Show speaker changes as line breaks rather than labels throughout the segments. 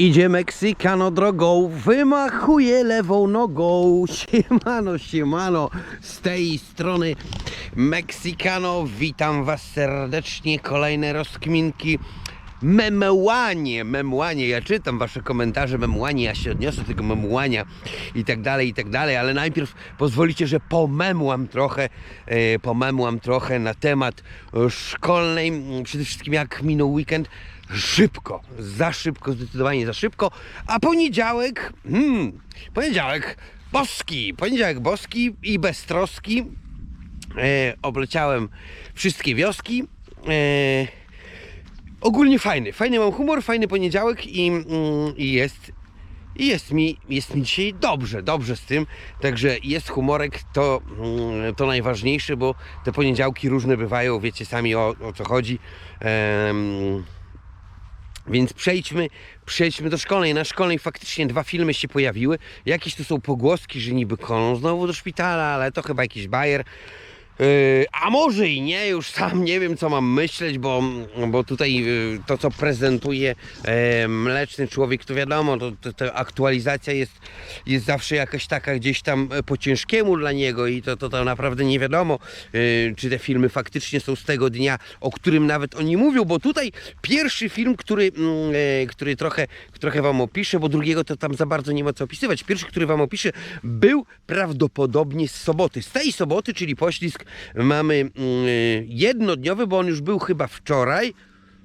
Idzie Meksykano drogą, wymachuje lewą nogą. Siemano, siemano, z tej strony Meksykano. Witam Was serdecznie. Kolejne rozkminki. Memełanie, memełanie, ja czytam wasze komentarze, memełanie, ja się odniosę do tego memełania i tak dalej, i tak dalej, ale najpierw pozwolicie, że pomemłam trochę, e, pomemłam trochę na temat szkolnej, przede wszystkim jak minął weekend, szybko, za szybko, zdecydowanie za szybko, a poniedziałek, hmm, poniedziałek boski, poniedziałek boski i beztroski, e, obleciałem wszystkie wioski, e, ogólnie fajny, fajny mam humor, fajny poniedziałek i, mm, i jest i jest mi, jest mi dzisiaj dobrze, dobrze z tym, także jest humorek, to, mm, to najważniejsze, bo te poniedziałki różne bywają, wiecie sami o, o co chodzi. Em, więc przejdźmy, przejdźmy do szkolnej. Na szkolnej faktycznie dwa filmy się pojawiły. Jakieś tu są pogłoski, że niby koną znowu do szpitala, ale to chyba jakiś bajer. Yy, a może i nie, już sam nie wiem co mam myśleć, bo, bo tutaj yy, to co prezentuje e, mleczny człowiek, to wiadomo, to, to, to aktualizacja jest, jest zawsze jakaś taka gdzieś tam po ciężkiemu dla niego i to, to, to naprawdę nie wiadomo, yy, czy te filmy faktycznie są z tego dnia, o którym nawet oni mówią, bo tutaj pierwszy film, który, mm, który trochę, trochę wam opiszę, bo drugiego to tam za bardzo nie ma co opisywać. Pierwszy, który wam opiszę, był prawdopodobnie z soboty. Z tej soboty, czyli poślizg, mamy mm, jednodniowy, bo on już był chyba wczoraj,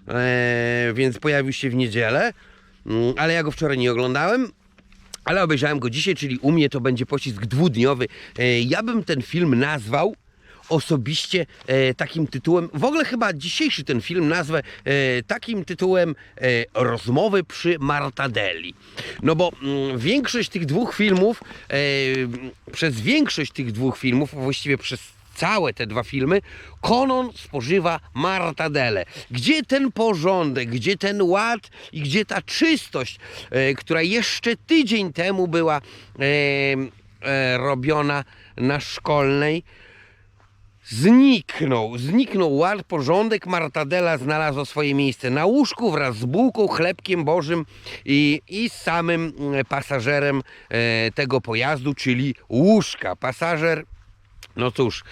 e, więc pojawił się w niedzielę, Mm, ale ja go wczoraj nie oglądałem. Ale obejrzałem go dzisiaj, czyli u mnie to będzie pościsk dwudniowy. E, Ja bym ten film nazwał osobiście e, takim tytułem, w ogóle chyba dzisiejszy ten film nazwę e, takim tytułem e, Rozmowy przy Martadelli. No bo mm, większość tych dwóch filmów, e, przez większość tych dwóch filmów, właściwie przez całe te dwa filmy, Konon spożywa martadele. Gdzie ten porządek, gdzie ten ład i gdzie ta czystość, e, która jeszcze tydzień temu była e, e, robiona na szkolnej, zniknął. Zniknął ład, porządek. Martadela znalazła swoje miejsce na łóżku wraz z bułką, chlebkiem bożym i, i samym mm, pasażerem e, tego pojazdu, czyli łóżka. Pasażer no cóż,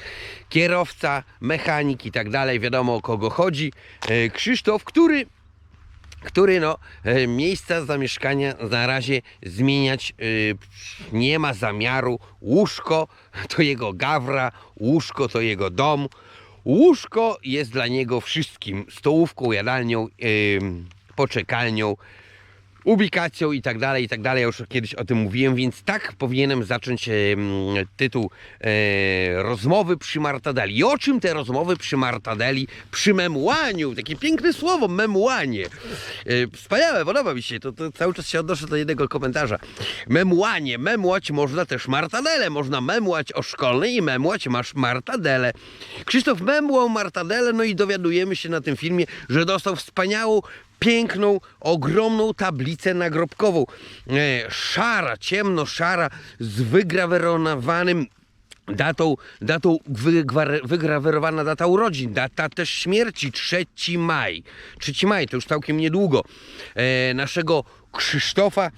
kierowca, mechanik i tak dalej, wiadomo o kogo chodzi. E, Krzysztof, który, który no, e, miejsca zamieszkania na razie zmieniać e, nie ma zamiaru. Łóżko to jego gawra, łóżko to jego dom. Łóżko jest dla niego wszystkim. Stołówką, jadalnią, poczekalnią ubikacją i tak dalej, i tak dalej. Ja już kiedyś o tym mówiłem, więc tak powinienem zacząć e, tytuł e, rozmowy przy Martadeli. I o czym te rozmowy przy Martadeli, przy memłaniu, takie piękne słowo, memłanie. E, wspaniałe, podoba mi się, to, to cały czas się odnoszę do jednego komentarza. Memłanie, memłać można też Martadele, można memłać o szkolnej i memłać masz Martadele. Krzysztof memłał Martadele, no i dowiadujemy się na tym filmie, że dostał wspaniałą piękną, ogromną tablicę nagrobkową. E, szara, ciemno-szara, z wygrawerowanym datą, datą wygrawerowana data urodzin, data też śmierci, 3 maj. 3 maj, to już całkiem niedługo. E, naszego Krzysztofa.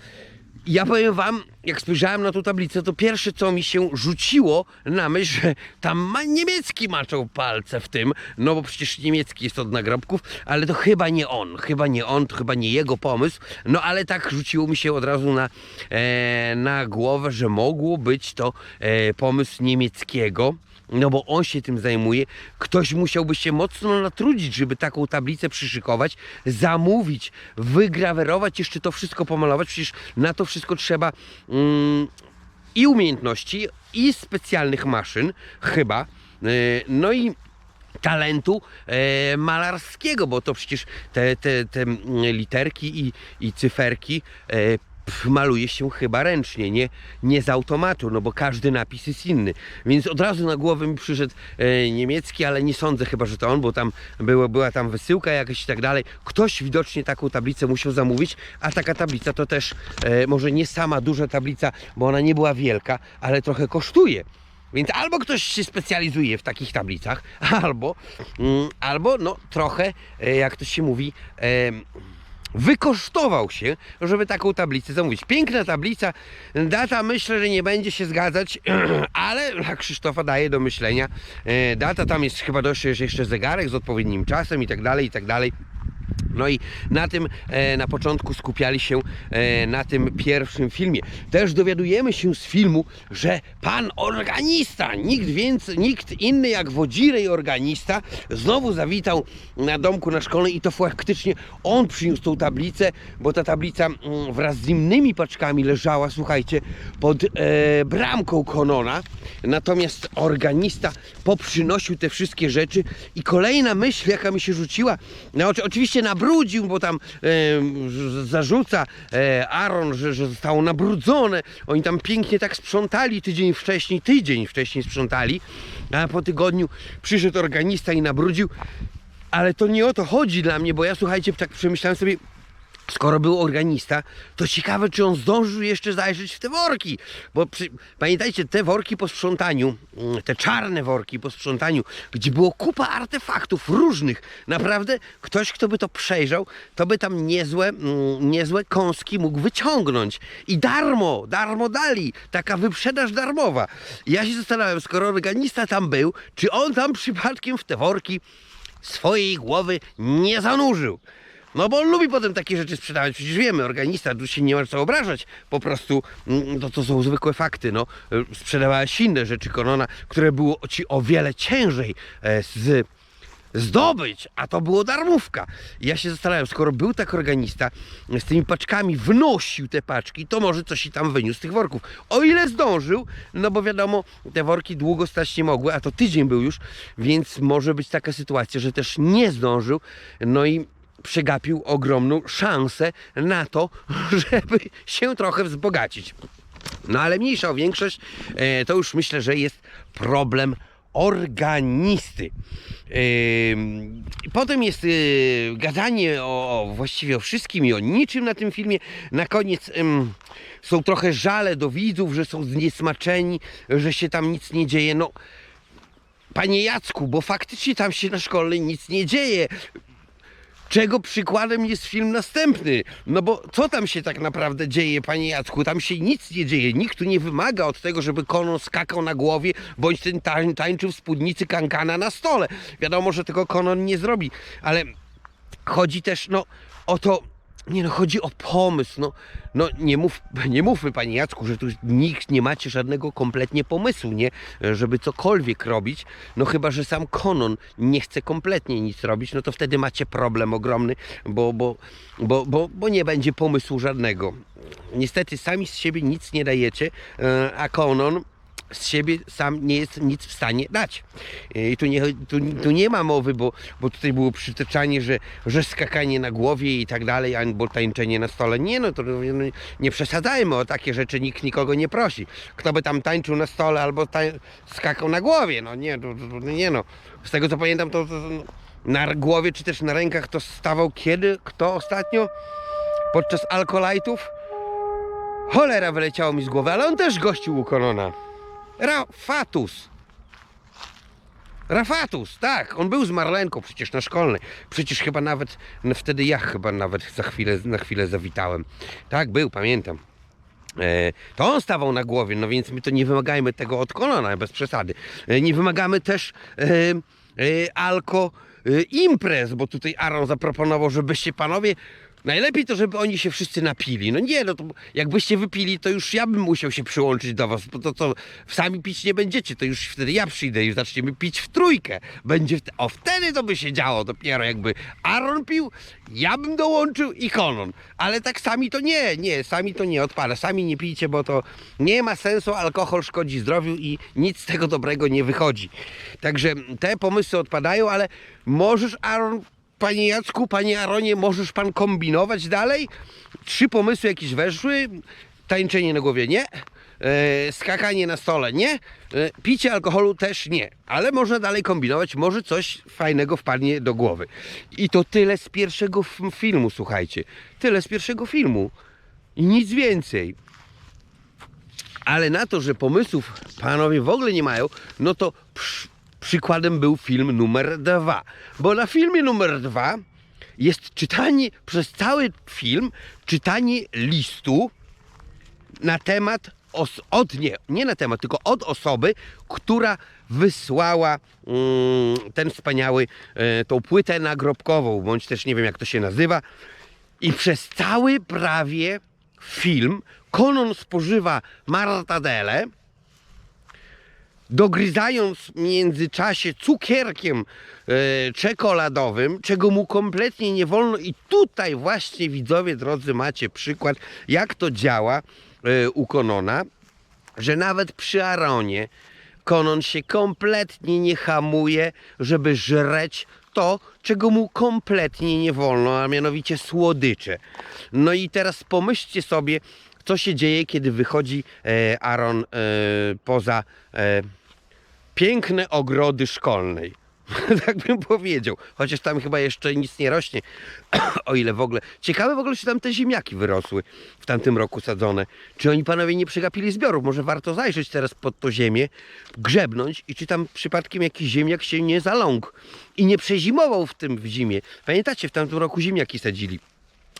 Ja powiem wam, jak spojrzałem na tą tablicę, to pierwsze co mi się rzuciło na myśl, że tam ma niemiecki maczał palce w tym, no bo przecież niemiecki jest od nagrobków, ale to chyba nie on, chyba nie on, to chyba nie jego pomysł, no ale tak rzuciło mi się od razu na, e, na głowę, że mogło być to e, pomysł niemieckiego. No bo on się tym zajmuje. Ktoś musiałby się mocno natrudzić, żeby taką tablicę przyszykować, zamówić, wygrawerować, jeszcze to wszystko pomalować. Przecież na to wszystko trzeba mm, i umiejętności, i specjalnych maszyn, chyba. Yy, No i talentu e, malarskiego, bo to przecież te, te, te mm, literki i, i cyferki e, maluje się chyba ręcznie, nie, nie z automatu, no bo każdy napis jest inny. Więc od razu na głowę mi przyszedł e, niemiecki, ale nie sądzę chyba, że to on, bo tam było, była tam wysyłka jakaś i tak dalej. Ktoś widocznie taką tablicę musiał zamówić, a taka tablica to też e, może nie sama duża tablica, bo ona nie była wielka, ale trochę kosztuje. Więc albo ktoś się specjalizuje w takich tablicach, albo, mm, albo no trochę, e, jak to się mówi, em, wykosztował się, żeby taką tablicę zamówić. Piękna tablica, data myślę, że nie będzie się zgadzać, ale dla Krzysztofa daje do myślenia. E, Data tam jest chyba dość jeszcze zegarek z odpowiednim czasem i tak dalej, i tak dalej. No i na tym e, na początku skupiali się e, na tym pierwszym filmie. Też dowiadujemy się z filmu, że pan organista, nikt więcej, nikt inny jak Wodzirej organista, znowu zawitał na domku na szkole i to faktycznie on przyniósł tą tablicę, bo ta tablica mm, wraz z innymi paczkami leżała, słuchajcie, pod e, bramką Konona. Natomiast organista poprzynosił te wszystkie rzeczy i kolejna myśl, jaka mi się rzuciła, no oczy- oczywiście nabrudził, bo tam e, zarzuca e, Aaron, że, że zostało nabrudzone. Oni tam pięknie tak sprzątali tydzień wcześniej, tydzień wcześniej sprzątali, a po tygodniu przyszedł organista i nabrudził. Ale to nie o to chodzi dla mnie, bo ja słuchajcie, tak przemyślałem sobie, Skoro był organista, to ciekawe, czy on zdążył jeszcze zajrzeć w te worki. Bo przy, pamiętajcie, te worki po sprzątaniu, mm, te czarne worki po sprzątaniu, gdzie było kupa artefaktów różnych. Naprawdę, ktoś, kto by to przejrzał, to by tam niezłe, mm, niezłe kąski mógł wyciągnąć. I darmo, darmo dali. Taka wyprzedaż darmowa. Ja się zastanawiam, skoro organista tam był, czy on tam przypadkiem w te worki swojej głowy nie zanurzył. No bo on lubi potem takie rzeczy sprzedawać. Przecież wiemy, organista, tu się nie ma co obrażać. Po prostu mm, to, to są zwykłe fakty. No. Y, Sprzedawałeś inne rzeczy Konona, które było ci o wiele ciężej e, z zdobyć, a to było darmówka. I ja się zastanawiam, skoro był tak organista, z tymi paczkami wnosił te paczki, to może coś i tam wyniósł z tych worków. O ile zdążył, no bo wiadomo, te worki długo stać nie mogły, a to tydzień był już, więc może być taka sytuacja, że też nie zdążył, no i przegapił ogromną szansę na to, żeby się trochę wzbogacić. No ale mniejsza o większość, e, to już myślę, że jest problem organisty. Potem jest y, gadanie o, właściwie o wszystkim i o niczym na tym filmie. Na koniec są trochę żale do widzów, że są zniesmaczeni, że się tam nic nie dzieje. No, panie Jacku, bo faktycznie tam się na szkole nic nie dzieje. Czego przykładem jest film następny? No bo co tam się tak naprawdę dzieje, panie Jacku? Tam się nic nie dzieje. Nikt tu nie wymaga od tego, żeby konon skakał na głowie, bądź ten tań, tańczył w spódnicy kankana na stole. Wiadomo, że tego konon nie zrobi, ale chodzi też, no, o to, nie no, chodzi o pomysł, no, no nie, mów, nie mówmy panie Jacku, że tu nikt nie macie żadnego kompletnie pomysłu, nie, żeby cokolwiek robić, no chyba, że sam Konon nie chce kompletnie nic robić, no to wtedy macie problem ogromny, bo, bo, bo, bo, bo nie będzie pomysłu żadnego. Niestety sami z siebie nic nie dajecie, e, a Konon z siebie sam nie jest nic w stanie dać. I tu nie, tu, tu nie ma mowy, bo, bo tutaj było przytaczanie, że, że skakanie na głowie i tak dalej, albo tańczenie na stole. Nie no, to no, nie przesadzajmy, o takie rzeczy nikt nikogo nie prosi. Kto by tam tańczył na stole albo tań, skakał na głowie, no nie, to, to, to, nie no. Z tego co pamiętam, to, to, to na głowie czy też na rękach to stawał kiedy? Kto ostatnio? Podczas alkolajtów? Cholera wyleciało mi z głowy, ale on też gościł u Konona. Rafatus. Rafatus, tak, on był z Marlenką przecież na szkolnej. Przecież chyba nawet, no wtedy ja chyba nawet za chwilę, na chwilę zawitałem. Tak, był, pamiętam. E, to on stawał na głowie, no więc my to nie wymagajmy tego od kolona, bez przesady. E, nie wymagamy też e, e, alko e, imprez, bo tutaj Aaron zaproponował, żebyście panowie Najlepiej to, żeby oni się wszyscy napili. No nie, no to jakbyście wypili, to już ja bym musiał się przyłączyć do was, bo to co, sami pić nie będziecie, to już wtedy ja przyjdę i zaczniemy pić w trójkę. Będzie, wte- o wtedy to by się działo dopiero jakby Aaron pił, ja bym dołączył i Konon. Ale tak sami to nie, nie, sami to nie odpada. Sami nie pijcie, bo to nie ma sensu, alkohol szkodzi zdrowiu i nic z tego dobrego nie wychodzi. Także te pomysły odpadają, ale możesz Aaron Panie Jacku, panie Aronie, możesz pan kombinować dalej? Trzy pomysły jakieś weszły. Tańczenie na głowie nie. E, skakanie na stole nie. E, picie alkoholu też nie. Ale można dalej kombinować. Może coś fajnego wpadnie do głowy. I to tyle z pierwszego filmu, słuchajcie. Tyle z pierwszego filmu. I nic więcej. Ale na to, że pomysłów panowie w ogóle nie mają, no to przy, przykładem był film numer dwa. Bo na filmie numer dwa jest czytanie przez cały film, czytanie listu na temat os- od nie, nie na temat, tylko od osoby, która wysłała mm, ten wspaniały, e, tą płytę nagrobkową, bądź też nie wiem jak to się nazywa. I przez cały prawie film Konon spożywa martadele, dogryzając w międzyczasie cukierkiem e, czekoladowym, czego mu kompletnie nie wolno. I tutaj właśnie widzowie drodzy macie przykład, jak to działa e, u Konona, że nawet przy Aronie Konon się kompletnie nie hamuje, żeby żreć to, czego mu kompletnie nie wolno, a mianowicie słodycze. No i teraz pomyślcie sobie, co się dzieje, kiedy wychodzi e, Aaron e, poza e, piękne ogrody szkolnej. tak bym powiedział. Chociaż tam chyba jeszcze nic nie rośnie. o ile w ogóle. Ciekawe w ogóle, czy tam te ziemniaki wyrosły w tamtym roku sadzone. Czy oni panowie nie przegapili zbiorów? Może warto zajrzeć teraz pod to ziemię, grzebnąć i czy tam przypadkiem jakiś ziemniak się nie zaląkł i nie przezimował w tym w zimie. Pamiętacie, w tamtym roku ziemniaki sadzili.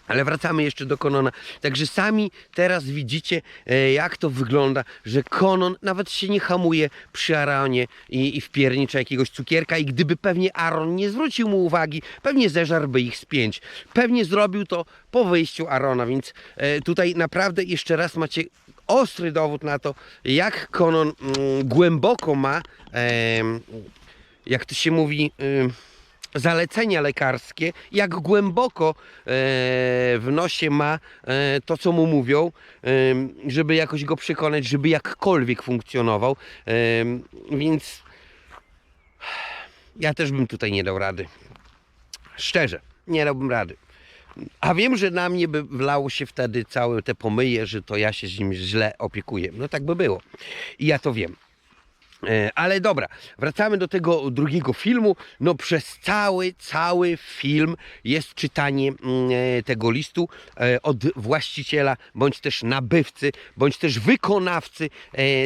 Ale wracamy jeszcze do Konona. Także sami teraz widzicie, e, jak to wygląda, że Konon nawet się nie hamuje przy Aaronie i, i wpiernicza jakiegoś cukierka i gdyby pewnie Aaron nie zwrócił mu uwagi, pewnie zeżarłby ich z pięć. Pewnie zrobił to po wyjściu Arona, więc e, tutaj naprawdę jeszcze raz macie ostry dowód na to, jak Konon mm, głęboko ma, jak to się mówi... zalecenia lekarskie, jak głęboko e, w nosie ma e, to, co mu mówią, e, żeby jakoś go przekonać, żeby jakkolwiek funkcjonował. Więc ja też bym tutaj nie dał rady. Szczerze, nie dałbym rady. A wiem, że na mnie by wlało się wtedy całe te pomyje, że to ja się z nim źle opiekuję. No tak by było. I ja to wiem. E, Ale dobra, wracamy do tego drugiego filmu. No przez cały, cały film jest czytanie mm, e, tego listu e, od właściciela, bądź też nabywcy, bądź też wykonawcy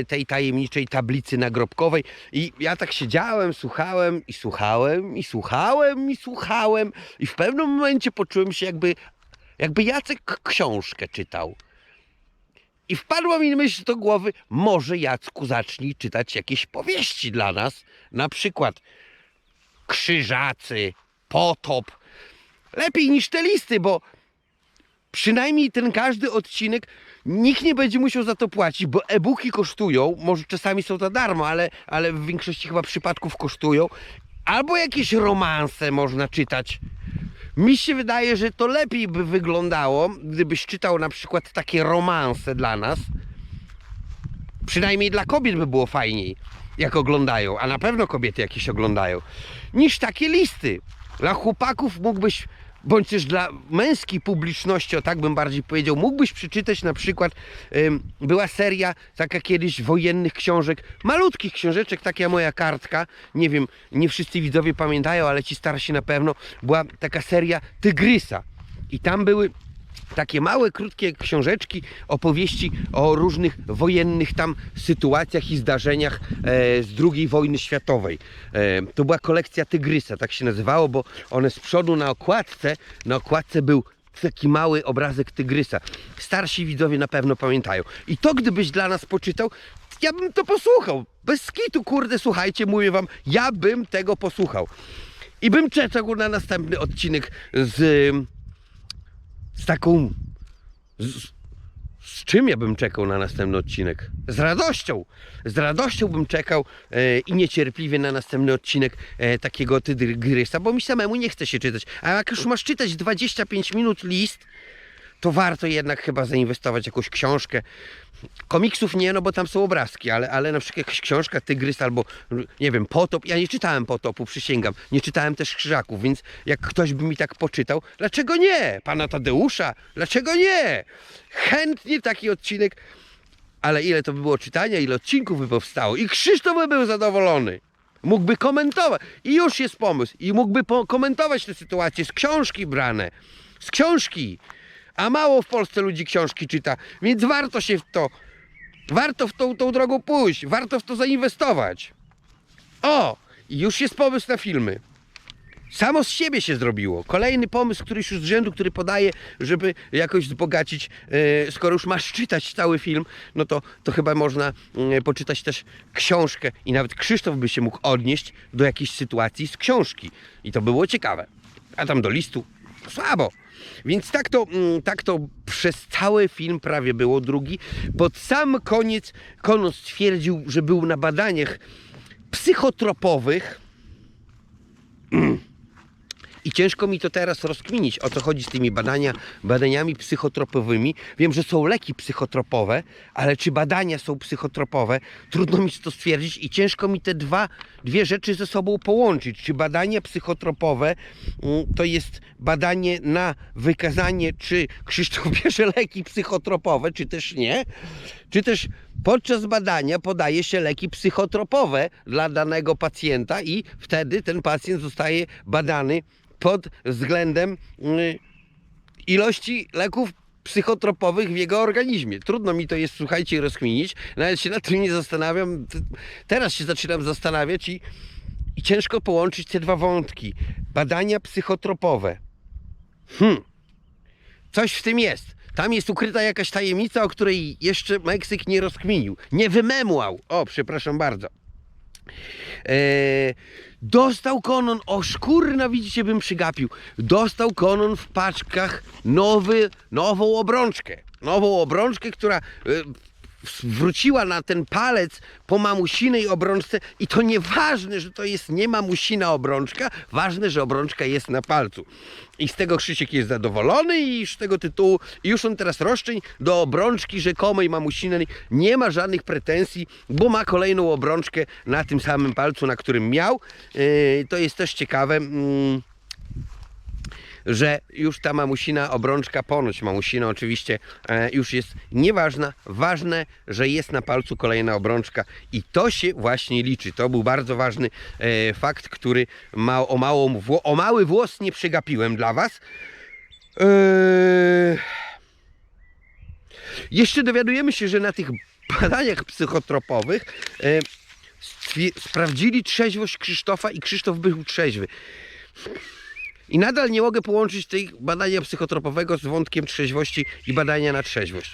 tej tajemniczej tablicy nagrobkowej. I ja tak siedziałem, słuchałem i słuchałem i słuchałem i słuchałem i w pewnym momencie poczułem się jakby, jakby Jacek książkę czytał. I wpadła mi myśl do głowy, może Jacku zacznij czytać jakieś powieści dla nas, na przykład Krzyżacy, Potop. Lepiej niż te listy, bo przynajmniej ten każdy odcinek nikt nie będzie musiał za to płacić, bo e-booki kosztują, może czasami są za darmo, ale, ale w większości chyba przypadków kosztują. Albo jakieś romanse można czytać. Mi się wydaje, że to lepiej by wyglądało, gdybyś czytał na przykład takie romanse dla nas. Przynajmniej dla kobiet by było fajniej, jak oglądają, a na pewno kobiety jakieś oglądają, niż takie listy. Dla chłopaków mógłbyś, bądź też dla męskiej publiczności, o tak bym bardziej powiedział, mógłbyś przeczytać na przykład, była seria taka kiedyś wojennych książek, malutkich książeczek, taka moja kartka, nie wiem, nie wszyscy widzowie pamiętają, ale ci starsi na pewno, była taka seria Tygrysa. I tam były takie małe, krótkie książeczki, opowieści o różnych wojennych tam sytuacjach i zdarzeniach e, z II wojny światowej. E, to była kolekcja Tygrysa, tak się nazywało, bo one z przodu na okładce, na okładce był taki mały obrazek Tygrysa. Starsi widzowie na pewno pamiętają. I to gdybyś dla nas poczytał, ja bym to posłuchał. Bez skitu, kurde, słuchajcie, mówię wam, ja bym tego posłuchał. I bym czekał na następny odcinek z z taką. Z, z czym ja bym czekał na następny odcinek? Z radością! Z radością bym czekał e, i niecierpliwie na następny odcinek e, takiego tygrysa, bo mi samemu nie chce się czytać. A jak już masz czytać 25 minut list, to warto jednak chyba zainwestować jakąś książkę. Komiksów nie, no bo tam są obrazki, ale, ale na przykład jakaś książka Tygrys albo, nie wiem, Potop. Ja nie czytałem Potopu, przysięgam. Nie czytałem też Krzyżaków, więc jak ktoś by mi tak poczytał, dlaczego nie? Pana Tadeusza, dlaczego nie? Chętnie taki odcinek, ale ile to by było czytania, ile odcinków by powstało i Krzysztof by był zadowolony. Mógłby komentować i już jest pomysł i mógłby komentować te sytuacje z książki brane, z książki. A mało w Polsce ludzi książki czyta, więc warto się w to, warto w tą, tą drogą pójść, warto w to zainwestować. O, już jest pomysł na filmy. Samo z siebie się zrobiło. Kolejny pomysł, któryś już z rzędu, który podaje, żeby jakoś wzbogacić, e, skoro już masz czytać cały film, no to, to chyba można mm, poczytać też książkę i nawet Krzysztof by się mógł odnieść do jakiejś sytuacji z książki. I to było ciekawe. A tam do listu słabo. Więc tak to, mm, tak to przez cały film prawie było drugi. Pod sam koniec Konon stwierdził, że był na badaniach psychotropowych. I ciężko mi to teraz rozkminić, o co chodzi z tymi badania, badaniami psychotropowymi. Wiem, że są leki psychotropowe, ale czy badania są psychotropowe, trudno mi to stwierdzić i ciężko mi te dwa, dwie rzeczy ze sobą połączyć. Czy badanie psychotropowe mm, to jest badanie na wykazanie, czy Krzysztof bierze leki psychotropowe, czy też nie, czy też podczas badania podaje się leki psychotropowe dla danego pacjenta i wtedy ten pacjent zostaje badany pod względem y, ilości leków psychotropowych w jego organizmie. Trudno mi to jest, słuchajcie, rozkminić. Nawet się nad tym nie zastanawiam. Teraz się zaczynam zastanawiać i, i ciężko połączyć te dwa wątki. Badania psychotropowe. Hmm. Coś w tym jest. Tam jest ukryta jakaś tajemnica, o której jeszcze Meksyk nie rozkminił. Nie wymemłał. O, przepraszam bardzo. Eee, dostał Konon, o szkurna, widzicie, bym przygapił. Dostał Konon w paczkach nowy, nową obrączkę. Nową obrączkę, która e, wróciła na ten palec po mamusinej obrączce i to nieważne, że to jest nie mamusina obrączka, ważne, że obrączka jest na palcu. I z tego Krzysiek jest zadowolony i z tego tytułu już on teraz roszczeń do obrączki rzekomej mamusinej nie ma żadnych pretensji, bo ma kolejną obrączkę na tym samym palcu, na którym miał. Yy, to jest też ciekawe. Mm, że już ta mamusina obrączka, ponoć mamusina oczywiście, e, już jest nieważna. Ważne, że jest na palcu kolejna obrączka i to się właśnie liczy. To był bardzo ważny e, fakt, który ma, o, o mały włos nie przegapiłem dla Was. Eee... Jeszcze dowiadujemy się, że na tych badaniach psychotropowych e, sprawdzili trzeźwość Krzysztofa i Krzysztof był trzeźwy. I nadal nie mogę połączyć tej badania psychotropowego z wątkiem trzeźwości i badania na trzeźwość.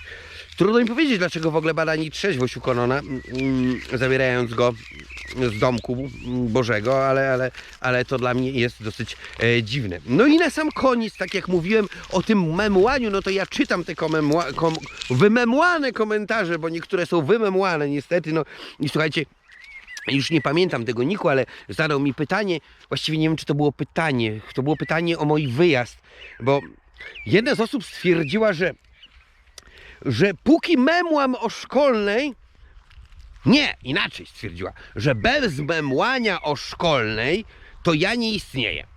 Trudno mi powiedzieć, dlaczego w ogóle badali trzeźwość u Konona, mm, zabierając go z domku mm, Bożego, ale, ale, ale to dla mnie jest dosyć e, dziwne. No i na sam koniec, tak jak mówiłem o tym memłaniu, no to ja czytam te komemła, kom, wymemłane komentarze, bo niektóre są wymemłane niestety, no i słuchajcie, już nie pamiętam tego Niku, ale zadał mi pytanie, właściwie nie wiem czy to było pytanie, to było pytanie o mój wyjazd, bo jedna z osób stwierdziła, że, że póki memłam o szkolnej, nie, inaczej stwierdziła, że bez memłania o szkolnej to ja nie istnieję.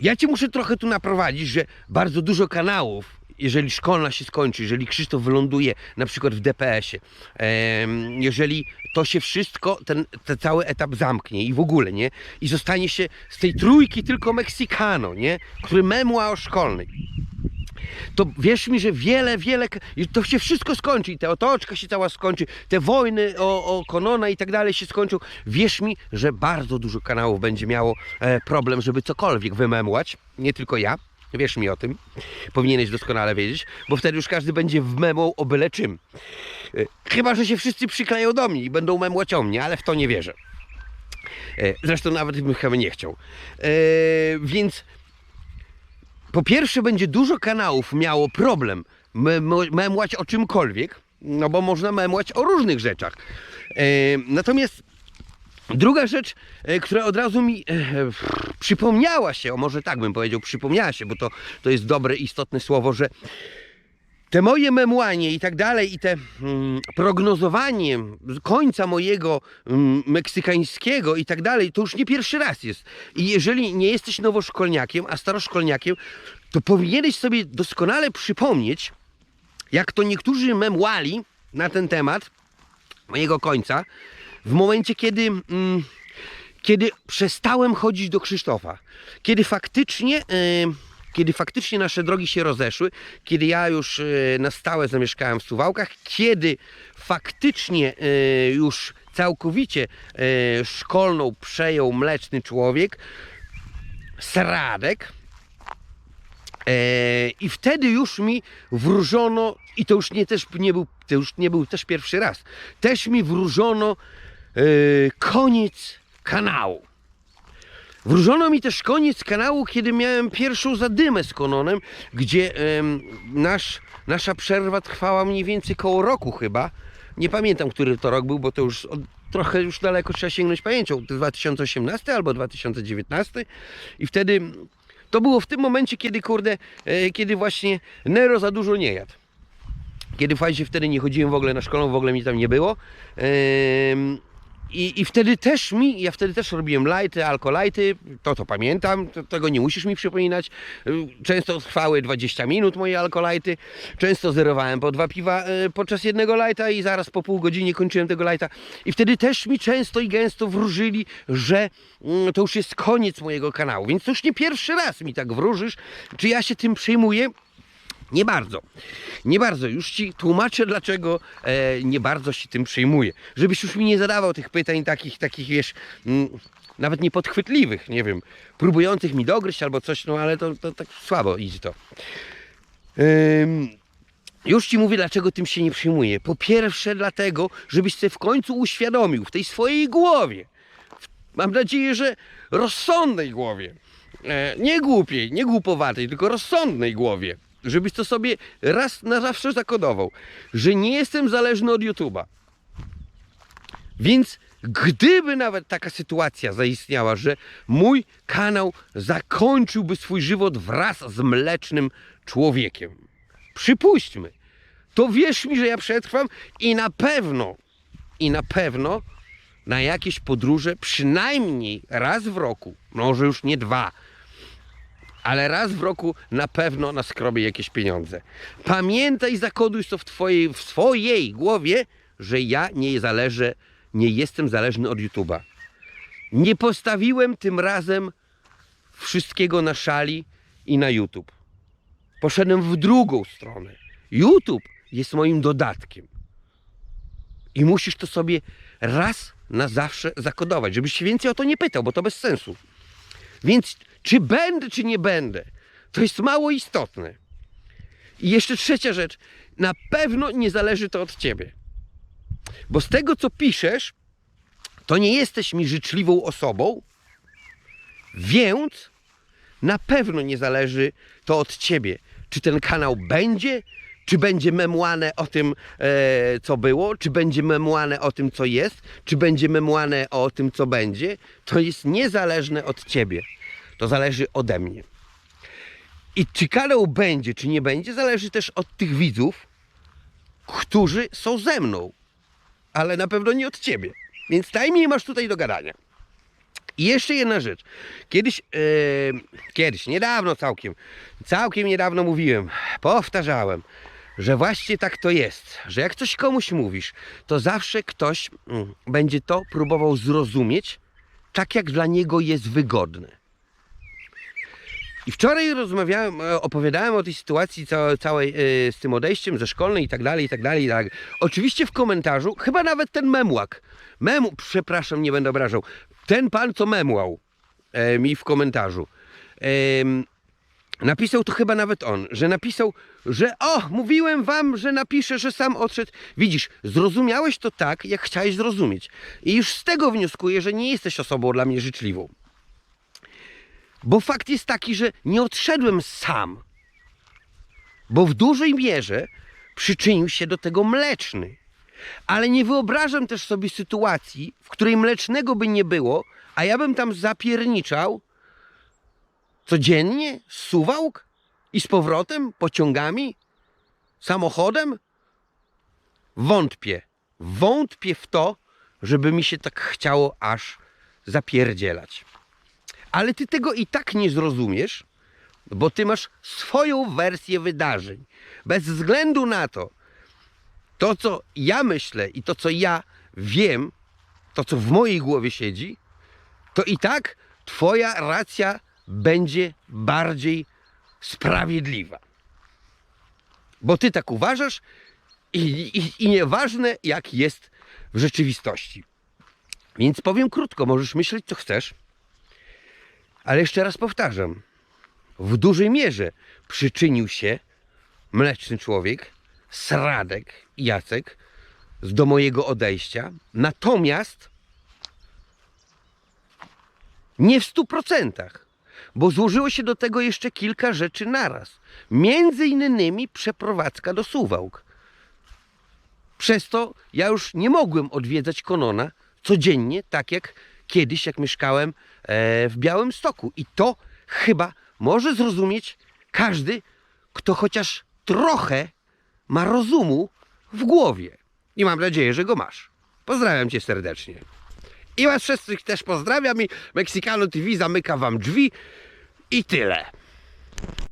Ja cię muszę trochę tu naprowadzić, że bardzo dużo kanałów, jeżeli szkolna się skończy, jeżeli Krzysztof wyląduje na przykład w DPS-ie, jeżeli to się wszystko, ten, ten cały etap zamknie i w ogóle, nie? I zostanie się z tej trójki tylko Meksykano, nie? Który memła o szkolnej to wierz mi, że wiele, wiele, to się wszystko skończy i ta otoczka się cała skończy, te wojny o, o Konona i tak dalej się skończą. Wierz mi, że bardzo dużo kanałów będzie miało e, problem, żeby cokolwiek wymemłać, nie tylko ja. Wierz mi o tym, powinieneś doskonale wiedzieć, bo wtedy już każdy będzie wmemłał o byle czym. E, Chyba, że się wszyscy przykleją do mnie i będą memłać o mnie, ale w to nie wierzę. E, Zresztą nawet bym chyba nie chciał. E, Więc po pierwsze będzie dużo kanałów miało problem mem- memłać o czymkolwiek, no bo można memłać o różnych rzeczach. Natomiast druga rzecz, e, która od razu mi e, przypomniała się, o może tak bym powiedział, przypomniała się, bo to, to jest dobre, istotne słowo, że te moje memłanie i tak dalej, i te mm, prognozowanie końca mojego mm, meksykańskiego i tak dalej, to już nie pierwszy raz jest. I jeżeli nie jesteś nowoszkolniakiem, a staroszkolniakiem, to powinieneś sobie doskonale przypomnieć, jak to niektórzy memłali na ten temat mojego końca, w momencie, kiedy. Mm, kiedy przestałem chodzić do Krzysztofa, kiedy faktycznie. Yy, kiedy faktycznie nasze drogi się rozeszły, kiedy ja już e, na stałe zamieszkałem w Suwałkach, kiedy faktycznie e, już całkowicie e, szkolną przejął mleczny człowiek, Sradek. E, I wtedy już mi wróżono, i to już nie, też nie był, to już nie był też pierwszy raz, też mi wróżono e, koniec kanału. Wróżono mi też koniec kanału, kiedy miałem pierwszą zadymę z Kononem, gdzie nasz, nasza przerwa trwała mniej więcej koło roku chyba. Nie pamiętam, który to rok był, bo to już od, trochę już daleko trzeba sięgnąć pamięcią. 2018 albo 2019 i wtedy to było w tym momencie, kiedy kurde, e, kiedy właśnie Nero za dużo nie jadł. Kiedy fajnie wtedy nie chodziłem w ogóle na szkolną, w ogóle mi tam nie było. Em, I, I wtedy też mi, ja wtedy też robiłem lighty, alkolajty, to to pamiętam, to, tego nie musisz mi przypominać. Y, Często trwały 20 minut moje alkolajty, często zerowałem po dwa piwa y, podczas jednego lighta i zaraz po pół godzinie kończyłem tego lighta. I wtedy też mi często i gęsto wróżyli, że mm, to już jest koniec mojego kanału. Więc to już nie pierwszy raz mi tak wróżysz, czy ja się tym przejmuję. Nie bardzo. Nie bardzo. Już ci tłumaczę, dlaczego e, nie bardzo się tym przejmuję. Żebyś już mi nie zadawał tych pytań takich, takich wiesz, mm, nawet niepodchwytliwych, nie wiem, próbujących mi dogryźć albo coś, no ale to, to tak słabo idzie to. Już ci mówię, dlaczego tym się nie przejmuję. Po pierwsze, dlatego, żebyś sobie w końcu uświadomił w tej swojej głowie, w, mam nadzieję, że rozsądnej głowie, e, nie głupiej, nie głupowatej, tylko rozsądnej głowie, żebyś to sobie raz na zawsze zakodował, że nie jestem zależny od YouTube'a. Więc gdyby nawet taka sytuacja zaistniała, że mój kanał zakończyłby swój żywot wraz z mlecznym człowiekiem, przypuśćmy, to wierz mi, że ja przetrwam i na pewno, i na pewno na jakieś podróże przynajmniej raz w roku, może już nie dwa, ale raz w roku na pewno naskrobię jakieś pieniądze. Pamiętaj, zakoduj to w, twojej, w swojej głowie, że ja nie zależę, nie jestem zależny od YouTube'a. Nie postawiłem tym razem wszystkiego na szali i na YouTube. Poszedłem w drugą stronę. YouTube jest moim dodatkiem. I musisz to sobie raz na zawsze zakodować, żebyś się więcej o to nie pytał, bo to bez sensu. Więc czy będę, czy nie będę, to jest mało istotne. I jeszcze trzecia rzecz. Na pewno nie zależy to od ciebie. Bo z tego, co piszesz, to nie jesteś mi życzliwą osobą, więc na pewno nie zależy to od ciebie. Czy ten kanał będzie, czy będzie memłane o tym, e, co było, czy będzie memłane o tym, co jest, czy będzie memłane o tym, co będzie. To jest niezależne od ciebie. To zależy ode mnie. I czy kanał będzie, czy nie będzie, zależy też od tych widzów, którzy są ze mną. Ale na pewno nie od ciebie. Więc tajmniej masz tutaj do gadania. I jeszcze jedna rzecz. Kiedyś, e, kiedyś, niedawno całkiem, całkiem niedawno mówiłem, powtarzałem, że właśnie tak to jest, że jak coś komuś mówisz, to zawsze ktoś mm, będzie to próbował zrozumieć tak, jak dla niego jest wygodne. I wczoraj rozmawiałem, e, opowiadałem o tej sytuacji ca- całej e, z tym odejściem ze szkolnej i tak dalej, i tak dalej, i tak. Oczywiście w komentarzu, chyba nawet ten memłak, memu, przepraszam, nie będę obrażał, ten pan, co memłał e, mi w komentarzu, napisał to chyba nawet on, że napisał, że o, mówiłem wam, że napiszę, że sam odszedł. Widzisz, zrozumiałeś to tak, jak chciałeś zrozumieć. I już z tego wnioskuję, że nie jesteś osobą dla mnie życzliwą. Bo fakt jest taki, że nie odszedłem sam. Bo w dużej mierze przyczynił się do tego mleczny. Ale nie wyobrażam też sobie sytuacji, w której mlecznego by nie było, a ja bym tam zapierniczał codziennie z Suwałk i z powrotem pociągami, samochodem. Wątpię. Wątpię w to, żeby mi się tak chciało aż zapierdzielać. Ale ty tego i tak nie zrozumiesz, bo ty masz swoją wersję wydarzeń. Bez względu na to, to co ja myślę i to co ja wiem, to co w mojej głowie siedzi, to i tak twoja racja będzie bardziej sprawiedliwa. Bo ty tak uważasz i, i, i nieważne jak jest w rzeczywistości. Więc powiem krótko, możesz myśleć co chcesz, ale jeszcze raz powtarzam, w dużej mierze przyczynił się mleczny człowiek, Sradek Jacek do mojego odejścia, natomiast nie w stu procentach, bo złożyło się do tego jeszcze kilka rzeczy naraz. Między innymi przeprowadzka do Suwałk. Przez to ja już nie mogłem odwiedzać Konona codziennie, tak jak kiedyś, jak mieszkałem e, w Białym Stoku. I to chyba może zrozumieć każdy, kto chociaż trochę ma rozumu w głowie. I mam nadzieję, że go masz. Pozdrawiam cię serdecznie. I was wszystkich też pozdrawiam i Mexicano TV zamyka wam drzwi i tyle.